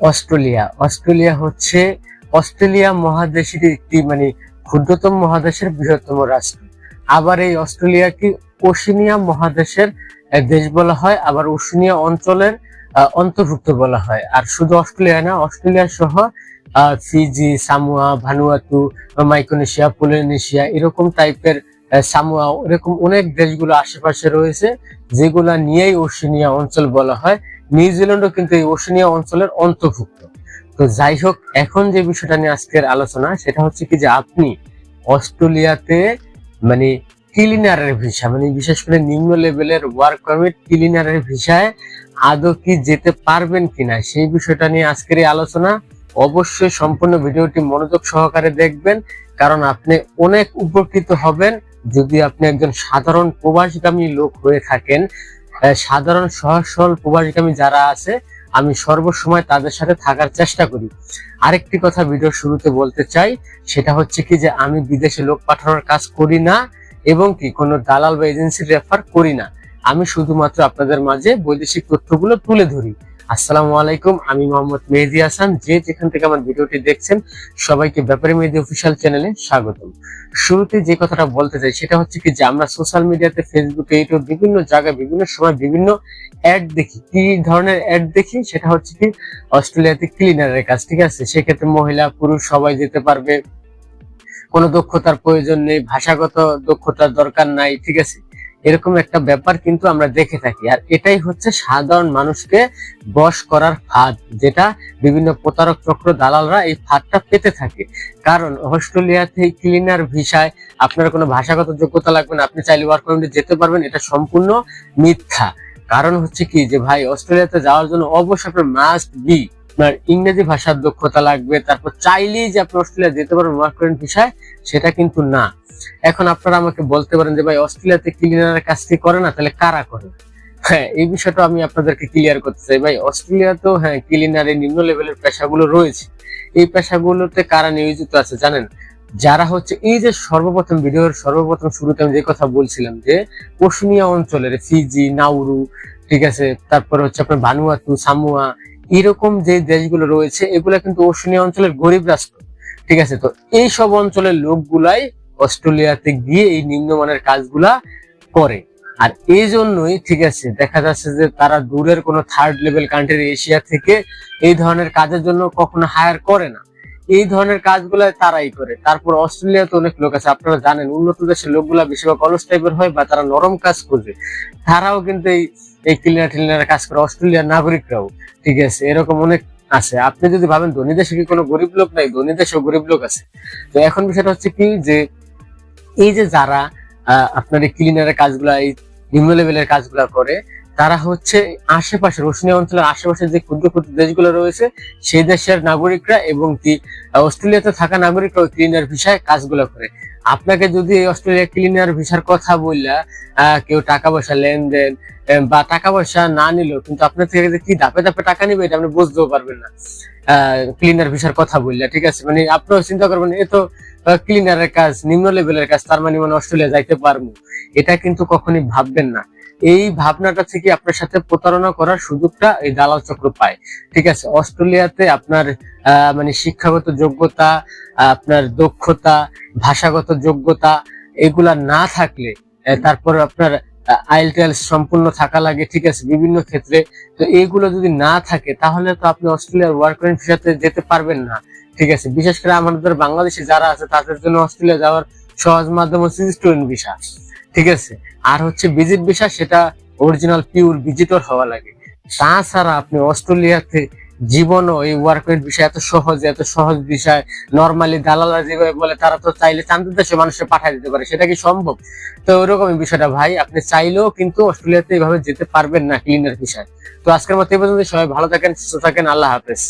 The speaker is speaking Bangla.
অস্ট্রেলিয়া। অস্ট্রেলিয়া হচ্ছে অস্ট্রেলিয়া মহাদেশের একটি মানে ক্ষুদ্রতম মহাদেশের বৃহত্তম রাষ্ট্র। আবার এই অস্ট্রেলিয়াকে ওশিনিয়া মহাদেশের দেশ বলা হয়। আবার ওশিনিয়া অঞ্চলের অন্তর্ভুক্ত বলা হয়। আর শুধু অস্ট্রেলিয়া না, অস্ট্রেলিয়া সহ Fiji, Samoa, Vanuatu Micronesia Polynesia এরকম টাইপের সামুয়া, এরকম অনেক দেশগুলো আশেপাশে রয়েছে, যেগুলা নিয়েই ওশিনিয়া অঞ্চল বলা হয়। নিউজিল্যান্ডও কিন্তু এই ওশিনিয়া অঞ্চলের অন্তর্ভুক্ত। তো যাই হোক, এখন যে বিষয়টা নিয়ে আজকের আলোচনা, সেটা হচ্ছে কি যে আপনি অস্ট্রেলিয়াতে মানে ক্লিনারের ভিসা মানে বিশেষ করে নিম্ন লেভেলের ওয়ার্ক পারমিট ক্লিনারের ভিসায় আদৌ কি যেতে পারবেন কিনা, সেই বিষয়টা নিয়ে আজকের এই আলোচনা। অবশ্যই সম্পূর্ণ ভিডিওটি মনোযোগ সহকারে দেখবেন, কারণ আপনি অনেক উপকৃত হবেন যদি আপনি একজন সাধারণ প্রবাসীগামী লোক হয়ে থাকেন। সাধারণ সহজ সরল প্রবাসীগামী যারা আছে, আমি সর্বসময় তাদের সাথে থাকার চেষ্টা করি। আরেকটি কথা ভিডিও শুরুতে বলতে চাই, সেটা হচ্ছে কি যে আমি বিদেশে লোক পাঠানোর কাজ করি না এবং কি কোনো দালাল বা এজেন্সি রেফার করি না। আমি শুধুমাত্র আপনাদের মাঝে বৈদেশিক তথ্যগুলো তুলে ধরি। আসসালামু আলাইকুম, আমি মোহাম্মদ মেহেদি হাসান। যে যেখান থেকে আমার ভিডিওটি দেখছেন, সবাইকে ব্যাপারী মেহেদি অফিসিয়াল চ্যানেলে স্বাগতম। শুরুতে যে কথাটা বলতে চাই, সেটা হচ্ছে কি যে আমরা সোশ্যাল মিডিয়াতে, ফেসবুকে, ইউটিউব, বিভিন্ন জায়গায়, বিভিন্ন সময় বিভিন্ন অ্যাড দেখি। কি ধরনের অ্যাড দেখি? সেটা হচ্ছে কি অস্ট্রেলিয়াতে ক্লিনারের কাজ, ঠিক আছে? সেক্ষেত্রে মহিলা, পুরুষ, সবাই যেতে পারবে। কোনো দক্ষতার প্রয়োজন নেই, ভাষাগত দক্ষতার দরকার নাই, ঠিক আছে? এরকম একটা ব্যাপার কিন্তু আমরা দেখে থাকি। আর এটাই হচ্ছে সাধারণ মানুষকে বশ করার ফাঁদ, যেটা বিভিন্ন প্রতারক চক্র দালালরা এই ফাঁদটা পেতে থাকে। কারণ অস্ট্রেলিয়াতে ক্লিনার ভিসায় আপনার কোনো ভাষাগত যোগ্যতা লাগবে না, আপনি চাইলে ওয়ার্ক পারমিটে যেতে পারবেন, এটা সম্পূর্ণ মিথ্যা। কারণ হচ্ছে কি যে, ভাই, অস্ট্রেলিয়াতে যাওয়ার জন্য অবশ্যই আপনার মাস্ট বি আপনার ইংরেজি ভাষার দক্ষতা লাগবে, তারপর চাইলেই যে আপনি অস্ট্রেলিয়া যেতে পারবেন ওয়ার্ক পারমিট ভিসায় সেটা কিন্তু না। এখন আপনারা আমাকে বলতে পারেন যে, ভাই, অস্ট্রেলিয়াতে ক্লিনারের কাজটি করে না? তাহলে কারা করে? হ্যাঁ এই বিষয়টা আমি আপনাদেরকে ক্লিয়ার করতে চাই। ভাই, অস্ট্রেলিয়াতেও হ্যাঁ ক্লিনারের নিম্ন লেভেলের পেশাগুলো রয়েছে। এই পেশাগুলোতে কারা নিয়োজিত আছে জানেন? যারা হচ্ছে, এই যে সর্বপ্রথম ভিডিওর সর্বপ্রথম শুরুতে আমি যে কথা বলছিলাম যে ওশনিয়া অঞ্চলের, ফিজি, নাউরু, ঠিক আছে? তারপরে হচ্ছে আপনার ভানুয়াতু, সামুয়া এরকম যে দেশগুলো রয়েছে, এগুলা কিন্তু ওশনিয়া অঞ্চলের গরিব রাষ্ট্র। ঠিক আছে? তো এই সব অঞ্চলের লোকগুলাই অস্ট্রেলিয়াতে গিয়ে এই নিম্নমানের কাজগুলা করে। আর এই জন্যই ঠিক আছে, দেখা যাচ্ছে যে তারা দূরের কোনো থার্ড লেভেল কান্ট্রি এশিয়া থেকে এই ধরনের কাজের জন্য কখনো হায়ার করে না। এই ধরনের কাজগুলো তারাই করে। তারপর অস্ট্রেলিয়াতে অনেক লোক আছে, আপনারা জানেন, উন্নত দেশের লোকগুলা বেশিরভাগ অলস টাইপের হয় বা তারা নরম কাজ করবে তারাও কিন্তু এই এই ক্লিনার টিলিনার কাজ করে অস্ট্রেলিয়ার নাগরিকরাও। ঠিক আছে, এরকম অনেক আছে। আপনি যদি ভাবেন ধনী দেশে কি কোনো গরিব লোক নাই, ধনী দেশেও গরিব লোক আছে। তো এখন বিষয়টা হচ্ছে কি যে, এই যে যারা আপনার এই ক্লিনারের কাজগুলা, এই নিম্ন লেভেলের কাজগুলা করে তারা হচ্ছে আশেপাশে, রোশনী অঞ্চলের আশেপাশে যে ক্ষুদ্র ক্ষুদ্র দেশগুলো রয়েছে, সেই দেশের নাগরিকরা এবং কি, অস্ট্রেলিয়াতে থাকা নাগরিকরা ক্লিনার ভিসায় কাজগুলো করে। আপনাকে যদি এই অস্ট্রেলিয়া ক্লিনার ভিসার কথা বললা কেউ টাকা পয়সা লেনদেন বা টাকা পয়সা না নিলেও কিন্তু আপনার থেকে কি ধাপে ধাপে টাকা নিবে এটা আপনি বুঝতেও পারবেন না। ক্লিনার ভিসার কথা বললা, ঠিক আছে? মানে আপনিও চিন্তা করবেন, এ তো ক্লিনারের কাজ, নিম্ন লেভেলের কাজ, তার মানে মানে অস্ট্রেলিয়া যাইতে পারব। এটা কিন্তু কখনই ভাববেন না। এই ভাবনাটা থেকে আপনার সাথে প্রতারণা করার সুযোগটা এই দালাল চক্র পায়। ঠিক আছে? অস্ট্রেলিয়াতে আপনার মানে শিক্ষাগত যোগ্যতা, আপনার দক্ষতা, ভাষাগত যোগ্যতা এগুলা না থাকলে তারপর আপনার আইএলটিএল সম্পূর্ণ থাকা লাগে, ঠিক আছে? বিভিন্ন ক্ষেত্রে। তো এইগুলো যদি না থাকে, তাহলে তো আপনি অস্ট্রেলিয়ার ওয়ার্ক ভিসাতে যেতে পারবেন না। ঠিক আছে? বিশেষ করে আমাদের বাংলাদেশে যারা আছে, তাদের জন্য অস্ট্রেলিয়া যাওয়ার সহজ মাধ্যম হচ্ছে স্টুডেন্ট ভিসা ঠিক আছে? আর হচ্ছে ভিজিট ভিসা সেটা অরিজিনাল পিওর ভিজিটর হওয়া লাগে। তাছাড়া আপনি অস্ট্রেলিয়াতে জীবনও এই ওয়ার্ক পারমিট বিষয় এত সহজ এত সহজ বিষয় নর্মালি দালালরা যেভাবে বলে, তারা তো চাইলে চান্দের দেশে মানুষকে পাঠিয়ে দিতে পারে। সেটা কি সম্ভব? তো ওরকমই বিষয়টা ভাই, আপনি চাইলেও কিন্তু অস্ট্রেলিয়াতে এইভাবে যেতে পারবেন না ক্লিনের বিষয় তো আজকের মতো এই পর্যন্ত সবাই ভালো থাকেন, সুস্থ থাকেন। আল্লাহ হাফেজ।